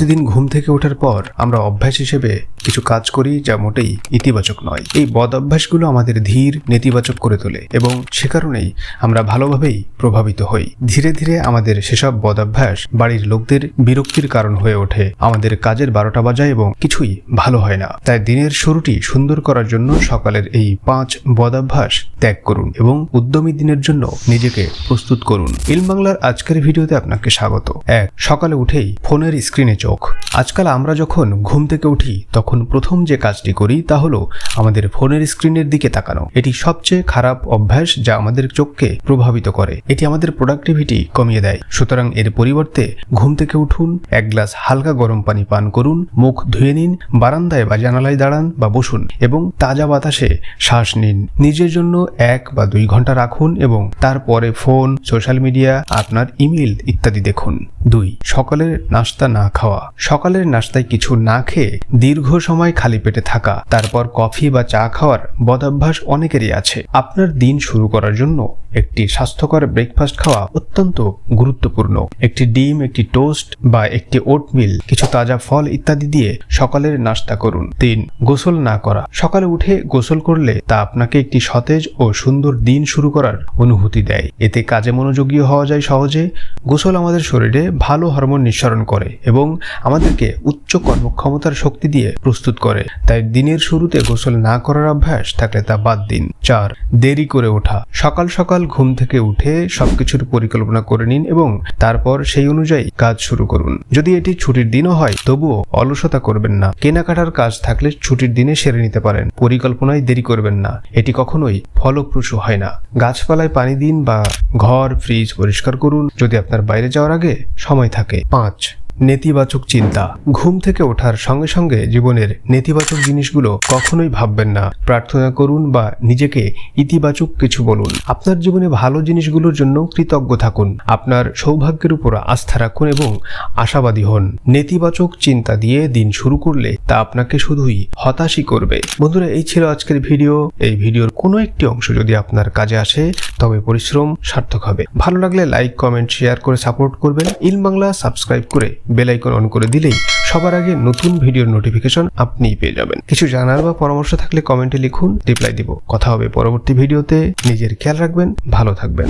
প্রতিদিন ঘুম থেকে ওঠার পর আমরা অভ্যাস হিসেবে কিছু কাজ করি যা মোটেই ইতিবাচক নয়। এই বদ অভ্যাসগুলো আমাদের ধীর, নেতিবাচক করে তোলে এবং সে কারণেই আমরা ভালোভাবেই প্রভাবিত হই। ধীরে ধীরে আমাদের সেসব বদ অভ্যাস বাড়ির লোকদের বিরক্তির কারণ হয়ে ওঠে। আমাদের কাজের বারোটা বাজায় এবং কিছুই ভালো হয় না। তাই দিনের শুরুটি সুন্দর করার জন্য সকালের এই পাঁচ বদাভ্যাস ত্যাগ করুন এবং উদ্যমী দিনের জন্য নিজেকে প্রস্তুত করুন। ইল বাংলার আজকের ভিডিওতে আপনাকে স্বাগত। এক, সকালে উঠেই ফোনের স্ক্রিনে চোখ আজকাল আমরা যখন ঘুম থেকে উঠি, তখন প্রথম যে কাজটি করি তা হলো আমাদের ফোনের স্ক্রিনের দিকে তাকানো। এটি সবচেয়ে খারাপ অভ্যাস যা আমাদের চোখকে প্রভাবিত করে। এটি আমাদের প্রোডাক্টিভিটি কমিয়ে দেয়। সুতরাং এর পরিবর্তে ঘুম থেকে উঠুন, এক গ্লাস হালকা গরম পানি পান করুন, মুখ ধুয়ে নিন, বারান্দায় বা জানালায় দাঁড়ান বা বসুন এবং তাজা বাতাসে শ্বাস নিন। নিজের জন্য এক বা দুই ঘণ্টা রাখুন এবং তারপরে ফোন সোশ্যাল মিডিয়া আপনার ইমেল ইত্যাদি দেখুন। দুই, সকালের নাস্তা না খাওয়া। সকালের নাস্তায় কিছু না খেয়ে দীর্ঘ সময় খালি পেটে থাকা, তারপর কফি বা চা খাওয়ার বদাভ্যাস অনেকেরই আছে। আপনার দিন শুরু করার জন্য একটি স্বাস্থ্যকর ব্রেকফাস্ট খাওয়া অত্যন্ত গুরুত্বপূর্ণ। একটি ডিম, একটি টোস্ট বা একটি ওটমিল কিছু তাজা ফল ইত্যাদি দিয়ে সকালের নাস্তা করুন। তিন, গোসল না করা। সকালে উঠে গোসল করলে তা আপনাকে একটি সতেজ ও সুন্দর দিন শুরু করার অনুভূতি দেয়। এতে কাজে মনোযোগী হওয়া যায় সহজে। গোসল আমাদের শরীরে ভালো হরমোন নিঃসরণ করে এবং আমাদেরকে উচ্চ কর্মক্ষমতার শক্তি দিয়ে প্রস্তুত করে। তাই দিনের শুরুতে গোসল না করার অভ্যাস থাকলে তা বাদ দিন। চার, দেরি করে ওঠা। সকাল সকাল ঘুম থেকে উঠে সবকিছুর পরিকল্পনা করে নিন এবং তারপর সেই অনুযায়ী কাজ শুরু করুন। যদি এটি ছুটির দিনও হয়, তবুও অলসতা করবেন না। কেনাকাটার কাজ থাকলে ছুটির দিনে সেরে নিতে পারেন। পরিকল্পনায় দেরি করবেন না। এটি কখনোই ফলপ্রসূ হয় না। গাছপালায় পানি দিন বা ঘর, ফ্রিজ পরিষ্কার করুন। যদি আপনার বাইরে যাওয়ার আগে সময় থাকে। পাঁচ নেতিবাচক চিন্তা। ঘুম থেকে ওঠার সঙ্গে সঙ্গে জীবনের নেতিবাচক জিনিসগুলো কখনোই ভাববেন না। প্রার্থনা করুন বা নিজেকে ইতিবাচক কিছু বলুন। আপনার জীবনে ভালো জিনিসগুলোর জন্য কৃতজ্ঞ থাকুন। আপনার সৌভাগ্যের উপর আস্থা রাখুন এবং আশাবাদী হন। নেতিবাচক চিন্তা দিয়ে দিন শুরু করলে তা আপনাকে শুধুই হতাশই করবে। বন্ধুরা, এই ছিল আজকের ভিডিও। এই ভিডিওর কোনো একটি অংশ যদি আপনার কাজে আসে, তবে পরিশ্রম সার্থক হবে। ভালো লাগলে লাইক, কমেন্ট, শেয়ার করে সাপোর্ট করবেন। ইল বাংলা সাবস্ক্রাইব করে বেল আইকন অন করে দিলেই সবার আগে নতুন ভিডিওর নোটিফিকেশন আপনিই পেয়ে যাবেন। কিছু জানার বা পরামর্শ থাকলে কমেন্টে লিখুন রিপ্লাই দিব। কথা হবে পরবর্তী ভিডিওতে। নিজের খেয়াল রাখবেন, ভালো থাকবেন।